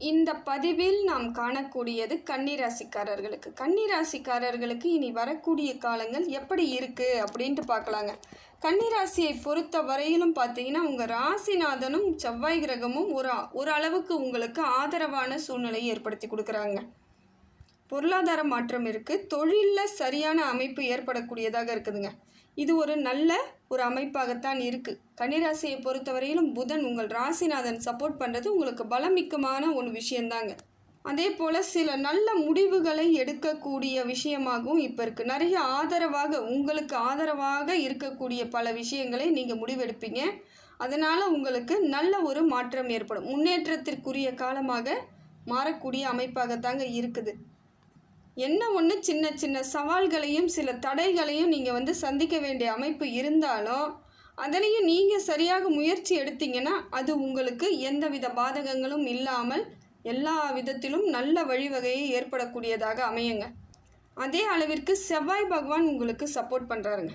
இந்த பதிவில் நாம் காணக்கூடியது கன்னிராசிக்காரர்களுக்கு. கன்னிராசிக்காரர்களுக்கு இனி வரக்கூடிய காலங்கள் எப்படி இருக்குது அப்படின்ட்டு பார்க்கலாங்க. கன்னிராசியை பொறுத்த வரையிலும் பார்த்தீங்கன்னா உங்கள் ராசிநாதனும் செவ்வாய் கிரகமும் ஒரு ஒரு அளவுக்கு உங்களுக்கு ஆதரவான சூழ்நிலையை ஏற்படுத்தி கொடுக்குறாங்க. பொருளாதார மாற்றம் இருக்குது தொழிலில் சரியான அமைப்பு ஏற்படக்கூடியதாக இருக்குதுங்க. இது ஒரு நல்ல ஒரு அமைப்பாகத்தான் இருக்குது கன்னிராசியை பொறுத்தவரையிலும் புதன் உங்கள் ராசிநாதன் சப்போர்ட் பண்ணுறது உங்களுக்கு பலமிக்கமான ஒரு விஷயந்தாங்க. அதே போல் சில நல்ல முடிவுகளை எடுக்கக்கூடிய விஷயமாகவும் இப்போ இருக்குது நிறைய ஆதரவாக உங்களுக்கு ஆதரவாக இருக்கக்கூடிய பல விஷயங்களை நீங்கள் முடிவெடுப்பீங்க. அதனால் உங்களுக்கு நல்ல ஒரு மாற்றம் ஏற்படும். முன்னேற்றத்திற்குரிய காலமாக மாறக்கூடிய அமைப்பாகத்தாங்க இருக்குது. என்ன ஒன்று சின்ன சின்ன சவால்களையும் சில தடைகளையும் நீங்கள் வந்து சந்திக்க வேண்டிய அமைப்பு இருந்தாலும் அதனையும் நீங்கள் சரியாக முயற்சி எடுத்தீங்கன்னா அது உங்களுக்கு எந்தவித பாதகங்களும் இல்லாமல் எல்லா விதத்திலும் நல்ல வழிவகையை ஏற்படக்கூடியதாக அமையுங்க. அதே அளவிற்கு செவ்வாய் பகவான் உங்களுக்கு சப்போர்ட் பண்ணுறாருங்க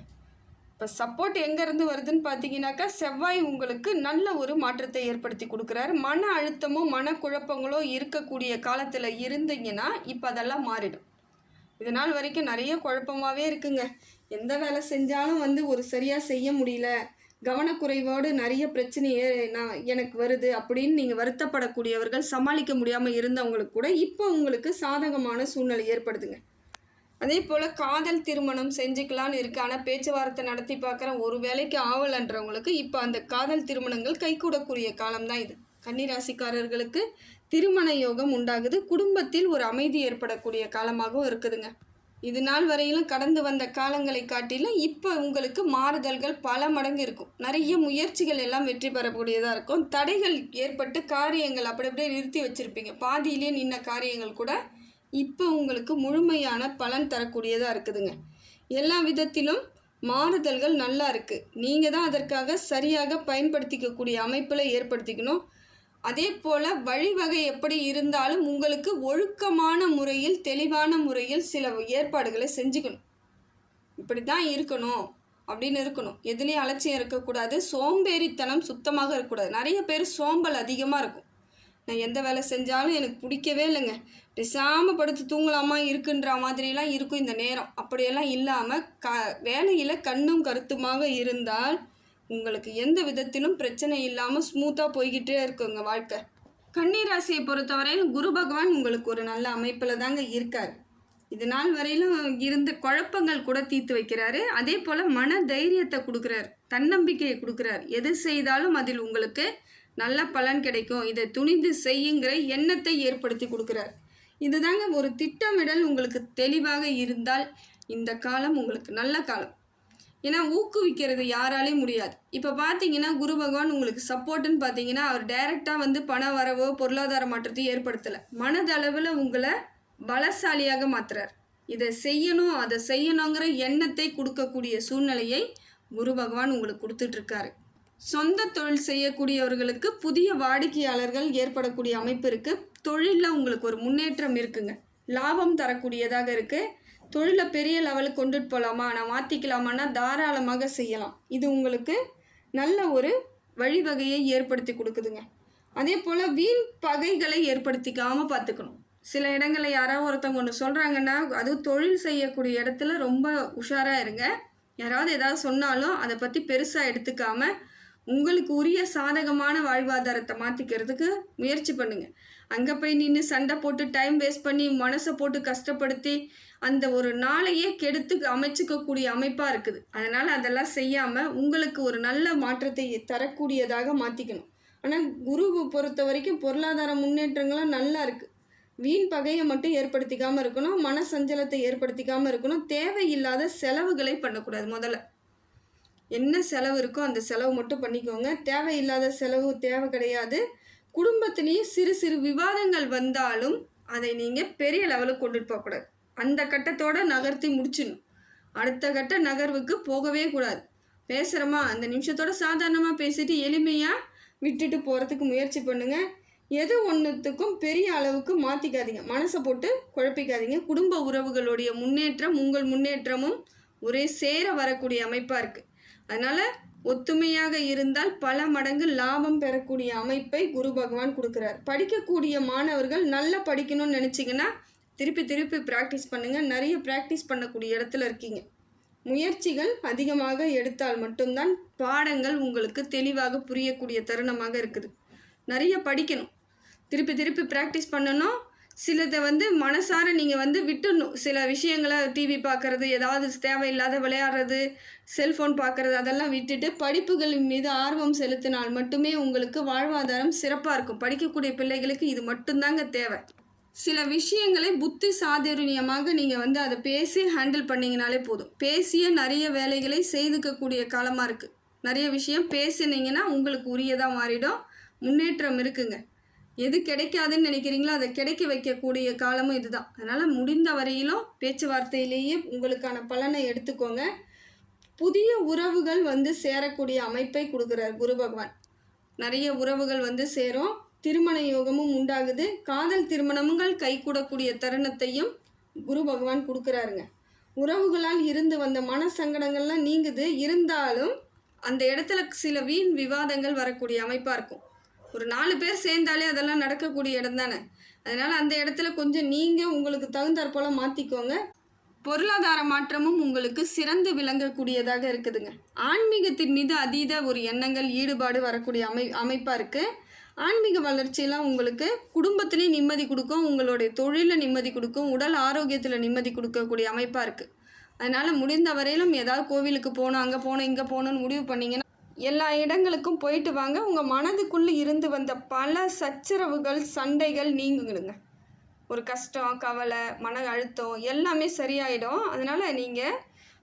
இப்போ சப்போர்ட் எங்கேருந்து வருதுன்னு பார்த்தீங்கன்னாக்கா செவ்வாய் உங்களுக்கு நல்ல ஒரு மாற்றத்தை ஏற்படுத்தி கொடுக்குறாரு. மன அழுத்தமோ மனக்குழப்பங்களோ இருக்கக்கூடிய காலத்தில் இருந்தீங்கன்னா இப்போ அதெல்லாம் மாறிடும். இது நாள் வரைக்கும் நிறைய குழப்பமாகவே இருக்குங்க. எந்த வேலை செஞ்சாலும் வந்து ஒரு சரியாக செய்ய முடியல. கவனக்குறைவோடு நிறைய பிரச்சனையே நான் எனக்கு வருது அப்படின்னு நீங்கள் வருத்தப்படக்கூடியவர்கள் சமாளிக்க முடியாமல் இருந்தவங்களுக்கு கூட இப்போ உங்களுக்கு சாதகமான சூழ்நிலை ஏற்படுதுங்க. அதே போல் காதல் திருமணம் செஞ்சுக்கலான்னு இருக்கு. ஆனால் பேச்சுவார்த்தை நடத்தி பார்க்குறேன் ஒரு வேலைக்கு ஆவலன்றவங்களுக்கு இப்போ அந்த காதல் திருமணங்கள் கைகூடக்கூடிய காலம்தான் இது. கன்னிராசிக்காரர்களுக்கு திருமண யோகம் உண்டாகுது. குடும்பத்தில் ஒரு அமைதி ஏற்படக்கூடிய காலமாகவும் இருக்குதுங்க. இது நாள் வரையிலும் கடந்து வந்த காலங்களை காட்டிலும் இப்போ உங்களுக்கு மாறுதல்கள் பல மடங்கு இருக்கும். நிறைய முயற்சிகள் எல்லாம் வெற்றி பெறக்கூடியதாக இருக்கும். தடைகள் ஏற்பட்டு காரியங்கள் அப்படி அப்படியே நிறுத்தி வச்சுருப்பீங்க. பாதியிலே நின்ன காரியங்கள் கூட இப்போ உங்களுக்கு முழுமையான பலன் தரக்கூடியதாக இருக்குதுங்க. எல்லா விதத்திலும் மாறுதல்கள் நல்லா இருக்குது நீங்கள் தான் அதற்காக சரியாக பயன்படுத்திக்கக்கூடிய அமைப்பில் ஏற்படுத்திக்கணும். அதே போல் வழிவகை எப்படி இருந்தாலும் உங்களுக்கு ஒழுக்கமான முறையில் தெளிவான முறையில் சில ஏற்பாடுகளை செஞ்சுக்கணும். இப்படி தான் இருக்கணும் அப்படின்னு இருக்கணும். எதுலேயும் அலட்சியம் இருக்கக்கூடாது. சோம்பேறித்தனம் சுத்தமாக இருக்கக்கூடாது. நிறைய பேர் சோம்பல் அதிகமாக இருக்கும். நான் எந்த வேலை செஞ்சாலும் எனக்கு பிடிக்கவே இல்லைங்க. பேசாமல் படுத்து தூங்கலாமா இருக்குன்ற மாதிரிலாம் இருக்கும் இந்த நேரம். அப்படியெல்லாம் இல்லாமல் க வேலையில் கண்ணும் கருத்துமாக இருந்தால் உங்களுக்கு எந்த விதத்திலும் பிரச்சனை இல்லாமல் ஸ்மூத்தாக போய்கிட்டே இருக்குங்க வாழ்க்கை. கன்னிராசியை பொறுத்தவரையில் குரு பகவான் உங்களுக்கு ஒரு நல்ல அமைப்பில் தாங்க இருக்கார். இது நாள் வரையிலும் இருந்த குழப்பங்கள் கூட தீர்த்து வைக்கிறாரு. அதே போல் மன தைரியத்தை கொடுக்குறாரு. தன்னம்பிக்கையை கொடுக்குறாரு. எது செய்தாலும் அதில் உங்களுக்கு நல்ல பலன் கிடைக்கும். இதை துணிந்து செய்யுங்கிற எண்ணத்தை ஏற்படுத்தி கொடுக்குறாரு. இதுதாங்க ஒரு திட்டமிடல். உங்களுக்கு தெளிவாக இருந்தால் இந்த காலம் உங்களுக்கு நல்ல காலம். ஏன்னா ஊக்குவிக்கிறது யாராலையும் முடியாது. இப்போ பார்த்தீங்கன்னா குரு பகவான் உங்களுக்கு சப்போர்ட்டுன்னு பார்த்தீங்கன்னா அவர் டைரெக்டாக வந்து பண வரவோ பொருளாதார மாற்றத்தையும் ஏற்படுத்தலை. மனதளவில் உங்களை பலசாலியாக மாற்றுறார் இதை செய்யணும் அதை செய்யணுங்கிற எண்ணத்தை கொடுக்கக்கூடிய சூழ்நிலையை குரு பகவான் உங்களுக்கு கொடுத்துட்ருக்காரு. சொந்த தொழில் செய்யக்கூடியவர்களுக்கு புதிய வாடிக்கையாளர்கள் ஏற்படக்கூடிய அமைப்பு இருக்குது தொழிலில் உங்களுக்கு ஒரு முன்னேற்றம் இருக்குங்க. லாபம் தரக்கூடியதாக இருக்குது தொழிலை பெரிய லெவலுக்கு கொண்டுட்டு போகலாமா நான் மாற்றிக்கலாமான்னா தாராளமாக செய்யலாம். இது உங்களுக்கு நல்ல ஒரு வழிவகையை ஏற்படுத்தி கொடுக்குதுங்க. அதே போல் வீண் பகைகளை ஏற்படுத்திக்காமல் பார்த்துக்கணும். சில இடங்களில் யாராவது ஒருத்தவங்க ஒன்று சொல்கிறாங்கன்னா அதுவும் தொழில் செய்யக்கூடிய இடத்துல ரொம்ப உஷாராக இருங்க. யாராவது ஏதாவது சொன்னாலும் அதை பற்றி பெருசாக எடுத்துக்காமல் உங்களுக்கு உரிய சாதகமான வாழ்வாதாரத்தை மாற்றிக்கிறதுக்கு முயற்சி பண்ணுங்கள் அங்கே போய் நின்று சண்டை போட்டு டைம் வேஸ்ட் பண்ணி மனசை போட்டு கஷ்டப்படுத்தி அந்த ஒரு நாளையே கெடுத்து அமைச்சிக்கக்கூடிய அமைப்பாக இருக்குது. அதனால் அதெல்லாம் செய்யாமல் உங்களுக்கு ஒரு நல்ல மாற்றத்தை தரக்கூடியதாக மாற்றிக்கணும் ஆனால் குருவை பொறுத்த வரைக்கும் பொருளாதார முன்னேற்றங்கள்லாம் நல்லா இருக்குது வீண் பகையை மட்டும் ஏற்படுத்திக்காமல் இருக்கணும் மன சஞ்சலத்தை ஏற்படுத்திக்காமல் இருக்கணும் தேவையில்லாத செலவுகளை பண்ணக்கூடாது முதல்ல. என்ன செலவு இருக்கோ அந்த செலவு மட்டும் பண்ணிக்கோங்க. தேவையில்லாத செலவு தேவை கிடையாது. குடும்பத்திலேயே சிறு சிறு விவாதங்கள் வந்தாலும் அதை நீங்கள் பெரிய லெவலுக்கு கொண்டுட்டு போகக்கூடாது. அந்த கட்டத்தோட நகர்த்தி முடிச்சிடணும். அடுத்த கட்ட நகர்வுக்கு போகவே கூடாது. பேசுகிறோமா அந்த நிமிஷத்தோட சாதாரணமாக பேசிட்டு எளிமையாக விட்டுட்டு போகிறதுக்கு முயற்சி பண்ணுங்கள் எது ஒன்றுத்துக்கும் பெரிய அளவுக்கு மாற்றிக்காதீங்க மனசை போட்டு குழப்பிக்காதீங்க. குடும்ப உறவுகளுடைய முன்னேற்றம் உங்கள் முன்னேற்றமும் ஒரே சேர வரக்கூடிய அமைப்பாக இருக்குது அதனால் ஒத்துமையாக இருந்தால் பல மடங்கு லாபம் பெறக்கூடிய அமைப்பை குரு பகவான் கொடுக்குறார். படிக்கக்கூடிய மாணவர்கள் நல்லா படிக்கணும்னு நினச்சிங்கன்னா திருப்பி திருப்பி ப்ராக்டிஸ் பண்ணுங்கள் நிறைய ப்ராக்டிஸ் பண்ணக்கூடிய இடத்துல இருக்கீங்க. முயற்சிகள் அதிகமாக எடுத்தால் மட்டும்தான் பாடங்கள் உங்களுக்கு தெளிவாக புரியக்கூடிய தருணமாக இருக்குது. நிறைய படிக்கணும். திருப்பி திருப்பி ப்ராக்டிஸ் பண்ணணும். சிலதை வந்து மனசார நீங்கள் வந்து விட்டுடணும் சில விஷயங்களை டிவி பார்க்குறது ஏதாவது தேவையில்லாத விளையாடுறது செல்ஃபோன் பார்க்குறது அதெல்லாம் விட்டுட்டு படிப்புகளின் மீது ஆர்வம் செலுத்தினால் மட்டுமே உங்களுக்கு வாழ்வாதாரம் சிறப்பாக இருக்கும். படிக்கக்கூடிய பிள்ளைகளுக்கு இது மட்டும்தாங்க தேவை. சில விஷயங்களை புத்தி சாதுரியமாக நீங்கள் வந்து அதை பேசி ஹேண்டில் பண்ணிங்கனாலே போதும். பேசிய நிறைய வேலைகளை செய்துக்கக்கூடிய காலமாக இருக்குது நிறைய விஷயம் பேசினீங்கன்னா உங்களுக்கு உரியதாக மாறிடும். முன்னேற்றம் இருக்குங்க. எது கிடைக்காதுன்னு நினைக்கிறீங்களோ அதை கிடைக்க வைக்கக்கூடிய காலமும் இதுதான். அதனால் முடிந்த வரையிலும் பேச்சுவார்த்தையிலேயே உங்களுக்கான பலனை எடுத்துக்கோங்க. புதிய உறவுகள் வந்து சேரக்கூடிய அமைப்பை கொடுக்குறார் குரு பகவான். நிறைய உறவுகள் வந்து சேரும். திருமண யோகமும் உண்டாகுது. காதல் திருமணங்கள் கைகூடக்கூடிய தருணத்தையும் குரு பகவான் கொடுக்குறாருங்க. உறவுகளால் இருந்து வந்த மன சங்கடங்கள்லாம் நீங்குது. இருந்தாலும் அந்த இடத்துல சில வீண் விவாதங்கள் வரக்கூடிய அமைப்பாக இருக்கும். ஒரு நாலு பேர் சேர்ந்தாலே அதெல்லாம் நடக்கக்கூடிய இடம் தானே? அதனால் அந்த இடத்துல கொஞ்சம் நீங்கள் உங்களுக்கு தகுந்தாற்போல் மாற்றிக்கோங்க பொருளாதார மாற்றமும் உங்களுக்கு சிறந்து விளங்கக்கூடியதாக இருக்குதுங்க. ஆன்மீகத்தின் மீது அதீத ஒரு எண்ணங்கள் ஈடுபாடு வரக்கூடிய அமை அமைப்பாக இருக்குது ஆன்மீக வளர்ச்சியெல்லாம் உங்களுக்கு குடும்பத்துலேயும் நிம்மதி கொடுக்கும் உங்களுடைய தொழிலில் நிம்மதி கொடுக்கும் உடல் ஆரோக்கியத்தில் நிம்மதி கொடுக்கக்கூடிய அமைப்பாக இருக்குது அதனால் முடிந்த வரையிலும் ஏதாவது கோவிலுக்கு போகணும் அங்கே போகணும் இங்கே போகணும்னு முடிவு பண்ணிங்கன்னா எல்லா இடங்களுக்கும் போயிட்டு வாங்க. உங்கள் மனதுக்குள்ளே இருந்து வந்த பல சச்சரவுகள் சண்டைகள் நீங்குங்க. ஒரு கஷ்டம் கவலை மன அழுத்தம் எல்லாமே சரியாயிடும். அதனால் நீங்கள்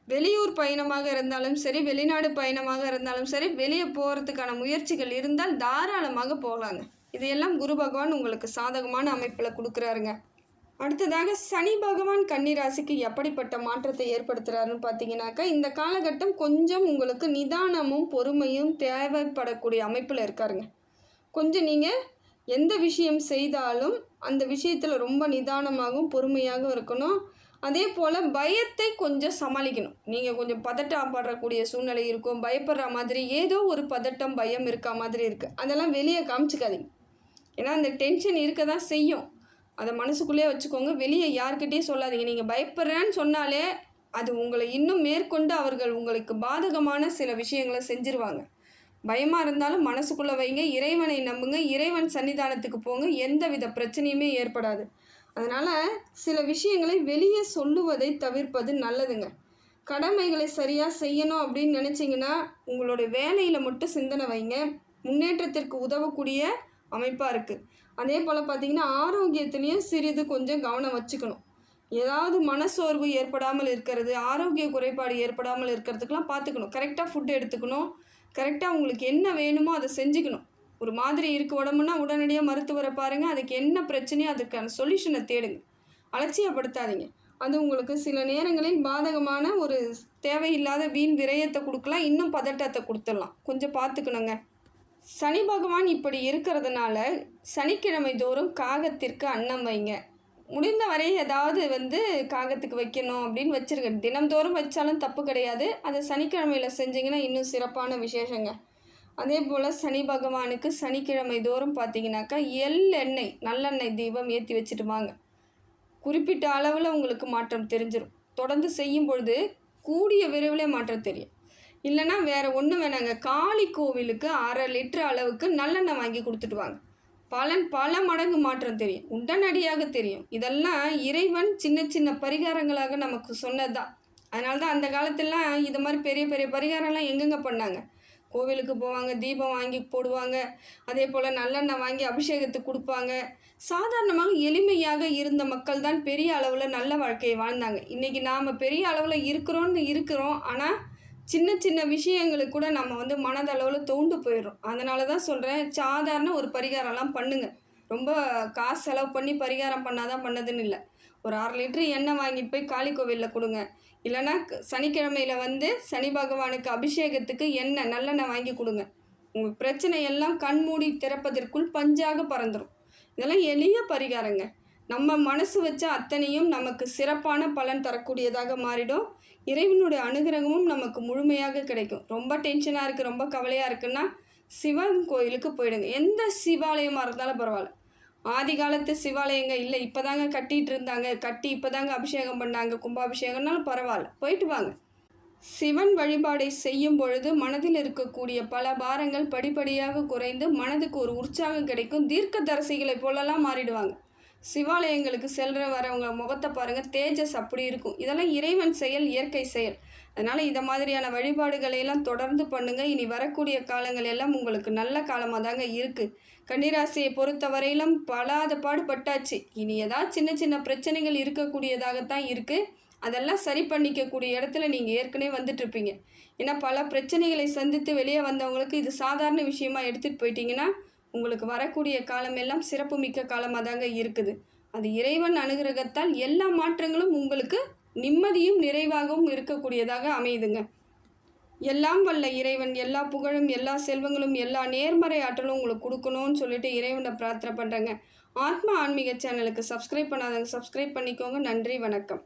வெளியூர் பயணமாக இருந்தாலும் சரி வெளிநாடு பயணமாக இருந்தாலும் சரி வெளியே போகிறதுக்கான முயற்சிகள் இருந்தால் தாராளமாக போகலாங்க இதையெல்லாம் குரு பகவான் உங்களுக்கு சாதகமான அமைப்பில் கொடுக்குறாருங்க. அடுத்ததாக சனி பகவான் கன்னிராசிக்கு எப்படிப்பட்ட மாற்றத்தை ஏற்படுத்துகிறாருன்னு பார்த்தீங்கன்னாக்கா இந்த காலகட்டம் கொஞ்சம் உங்களுக்கு நிதானமும் பொறுமையும் தேவைப்படக்கூடிய அமைப்பில் இருக்காருங்க. கொஞ்சம் நீங்கள் எந்த விஷயம் செய்தாலும் அந்த விஷயத்தில் ரொம்ப நிதானமாகவும் பொறுமையாகவும் இருக்கணும். அதே போல் பயத்தை கொஞ்சம் சமாளிக்கணும். நீங்கள் கொஞ்சம் பதட்டம் பதட்டப்படக்கூடிய சூழ்நிலை இருக்கும். பயப்படுற மாதிரி ஏதோ ஒரு பதட்டம் பயம் இருக்க மாதிரி இருக்குது அதெல்லாம் வெளியே காமிச்சிக்காதீங்க. ஏன்னா அந்த டென்ஷன் இருக்க தான் செய்யும். அதை மனசுக்குள்ளேயே வச்சுக்கோங்க. வெளியே யார்கிட்டயும் சொல்லாதீங்க. நீங்கள் பயப்படுறேன்னு சொன்னாலே அது உங்களை இன்னும் மேற்கொண்டு அவர்கள் உங்களுக்கு பாதகமான சில விஷயங்களை செஞ்சிருவாங்க. பயமாக இருந்தாலும் மனசுக்குள்ளே வைங்க. இறைவனை நம்புங்க. இறைவன் சன்னிதானத்துக்கு போங்க. எந்த வித பிரச்சனையுமே ஏற்படாது. அதனால் சில விஷயங்களை வெளியே சொல்லுவதை தவிர்ப்பது நல்லதுங்க. கடமைகளை சரியாக செய்யணும் அப்படின்னு நினச்சிங்கன்னா உங்களுடைய வேலையில் மட்டும் சிந்தனை வைங்க. முன்னேற்றத்திற்கு உதவக்கூடிய அமைப்பாக இருக்குது அதே போல் பார்த்தீங்கன்னா ஆரோக்கியத்துலேயும் சிறிது கொஞ்சம் கவனம் வச்சுக்கணும். ஏதாவது மனசோர்வு ஏற்படாமல் இருக்கிறது ஆரோக்கிய குறைபாடு ஏற்படாமல் இருக்கிறதுக்கெலாம் பார்த்துக்கணும் கரெக்டாக ஃபுட் எடுத்துக்கணும். கரெக்டாக உங்களுக்கு என்ன வேணுமோ அதை செஞ்சுக்கணும். ஒரு மாதிரி இருக்கு உடம்புனா உடனடியாக மருத்துவரை பாருங்கள் அதுக்கு என்ன பிரச்சனையோ அதுக்கான சொல்யூஷனை தேடுங்க. அலட்சியப்படுத்தாதீங்க. அது உங்களுக்கு சில நேரங்களில் பாதகமான ஒரு தேவையில்லாத வீண் விரயத்தை கொடுக்கலாம். இன்னும் பதட்டத்தை கொடுத்துடலாம். கொஞ்சம் பார்த்துக்கணுங்க சனி பகவான் இப்படி இருக்கிறதுனால சனிக்கிழமை தோறும் காகத்திற்கு அன்னம் வைங்க. முடிந்த வரை ஏதாவது வந்து காகத்துக்கு வைக்கணும் அப்படின்னு வச்சுருங்க. தினம்தோறும் வச்சாலும் தப்பு கிடையாது. அதை சனிக்கிழமையில் செஞ்சிங்கன்னா இன்னும் சிறப்பான விசேஷங்க. அதே போல் சனி பகவானுக்கு சனிக்கிழமை தோறும் பார்த்தீங்கன்னாக்கா எள் எண்ணெய் நல்லெண்ணெய் தீபம் ஏற்றி வச்சுட்டு வாங்க. குறிப்பிட்ட அளவில் உங்களுக்கு மாற்றம் தெரிஞ்சிடும் தொடர்ந்து செய்யும் பொழுது கூடிய விரைவில் மாற்றம் தெரியும். இல்லைன்னா வேறு ஒன்றும் வேணாங்க. காளி கோவிலுக்கு அரை லிட்டர் அளவுக்கு நல்லெண்ணெய் வாங்கி கொடுத்துட்டு வாங்க பலன் பல மடங்கு மாற்றம் தெரியும். உடனடியாக தெரியும். இதெல்லாம் இறைவன் சின்ன சின்ன பரிகாரங்களாக நமக்கு சொன்னதுதான் அதனால தான் அந்த காலத்திலாம் இது மாதிரி பெரிய பெரிய பரிகாரம்லாம் எங்கெங்கே பண்ணாங்க? கோவிலுக்கு போவாங்க தீபம் வாங்கி போடுவாங்க. அதே போல் நல்லெண்ணெய் வாங்கி அபிஷேகத்துக்கு கொடுப்பாங்க. சாதாரணமாக எளிமையாக இருந்த மக்கள் தான் பெரிய அளவில் நல்ல வாழ்க்கையை வாழ்ந்தாங்க. இன்றைக்கி நாம் பெரிய அளவில் இருக்கிறோன்னு இருக்கிறோம். ஆனால் சின்ன சின்ன விஷயங்களுக்கு கூட நம்ம வந்து மனதளவில் தோண்டு போயிடும் அதனால தான் சொல்கிறேன் சாதாரண ஒரு பரிகாரம்லாம் பண்ணுங்கள் ரொம்ப காசு செலவு பண்ணி பரிகாரம் பண்ணாதான் பண்ணதுன்னு இல்லை. ஒரு அரை லிட்டரு எண்ணெய் வாங்கிட்டு போய் காளி கோவிலில் கொடுங்க. இல்லைன்னா சனிக்கிழமையில் வந்து சனி பகவானுக்கு அபிஷேகத்துக்கு எண்ணெய் நல்லெண்ணெய் வாங்கி கொடுங்க. உங்கள் பிரச்சனை எல்லாம் கண்மூடி திறப்பதற்குள் பஞ்சாக பறந்துடும் இதெல்லாம் எளிய பரிகாரங்க. நம்ம மனசு வச்ச அத்தனையும் நமக்கு சிறப்பான பலன் தரக்கூடியதாக மாறிடும். இறைவனுடைய அனுகிரகமும் நமக்கு முழுமையாக கிடைக்கும். ரொம்ப டென்ஷனாக இருக்குது ரொம்ப கவலையாக இருக்குன்னா சிவன் கோயிலுக்கு போயிடுங்க. எந்த சிவாலயமாக இருந்தாலும் பரவாயில்ல. ஆதி காலத்து சிவாலயங்க இல்லை இப்போ தாங்க கட்டிகிட்டு இருந்தாங்க. கட்டி இப்போ தாங்க அபிஷேகம் பண்ணாங்க கும்பாபிஷேகம்னாலும் பரவாயில்ல. போயிட்டு வாங்க. சிவன் வழிபாடை செய்யும் பொழுது மனதில் இருக்கக்கூடிய பல பாரங்கள் படிப்படியாக குறைந்து மனதுக்கு ஒரு உற்சாகம் கிடைக்கும். தீர்க்க தரிசிகளை போலலாம் மாறிடுவாங்க. சிவாலயங்களுக்கு செல்ற வரவங்க முகத்தை பாருங்கள் தேஜஸ் அப்படி இருக்கும். இதெல்லாம் இறைவன் செயல் இயற்கை செயல். அதனால் இந்த மாதிரியான வழிபாடுகளை எல்லாம் தொடர்ந்து பண்ணுங்கள் இனி வரக்கூடிய காலங்கள் எல்லாம் உங்களுக்கு நல்ல காலமாக தாங்க இருக்குது கன்னிராசியை பொறுத்த வரையிலும் பலாத பாடுபட்டாச்சு. இனி ஏதாவது சின்ன சின்ன பிரச்சனைகள் இருக்கக்கூடியதாகத்தான் இருக்குது அதெல்லாம் சரி பண்ணிக்கக்கூடிய இடத்துல நீங்கள் ஏற்கனவே வந்துட்டுருப்பீங்க. ஏன்னா பல பிரச்சனைகளை சந்தித்து வெளியே வந்தவங்களுக்கு இது சாதாரண விஷயமா எடுத்துகிட்டு போயிட்டீங்கன்னா உங்களுக்கு வரக்கூடிய காலம் எல்லாம் சிறப்புமிக்க காலமாக தாங்க இருக்குது. அது இறைவன் அனுகிரகத்தால் எல்லா மாற்றங்களும் உங்களுக்கு நிம்மதியும் நிறைவாகவும் இருக்கக்கூடியதாக அமையுதுங்க. எல்லாம் வல்ல இறைவன் எல்லா புகழும் எல்லா செல்வங்களும் எல்லா நேர்மறை ஆற்றலும் உங்களுக்கு கொடுக்கணும்னு சொல்லிட்டு இறைவனை பிரார்த்தனை பண்ணுறேங்க ஆத்மா ஆன்மீக சேனலுக்கு சப்ஸ்கிரைப் பண்ணாதவங்க சப்ஸ்கிரைப் பண்ணிக்கோங்க. நன்றி வணக்கம்.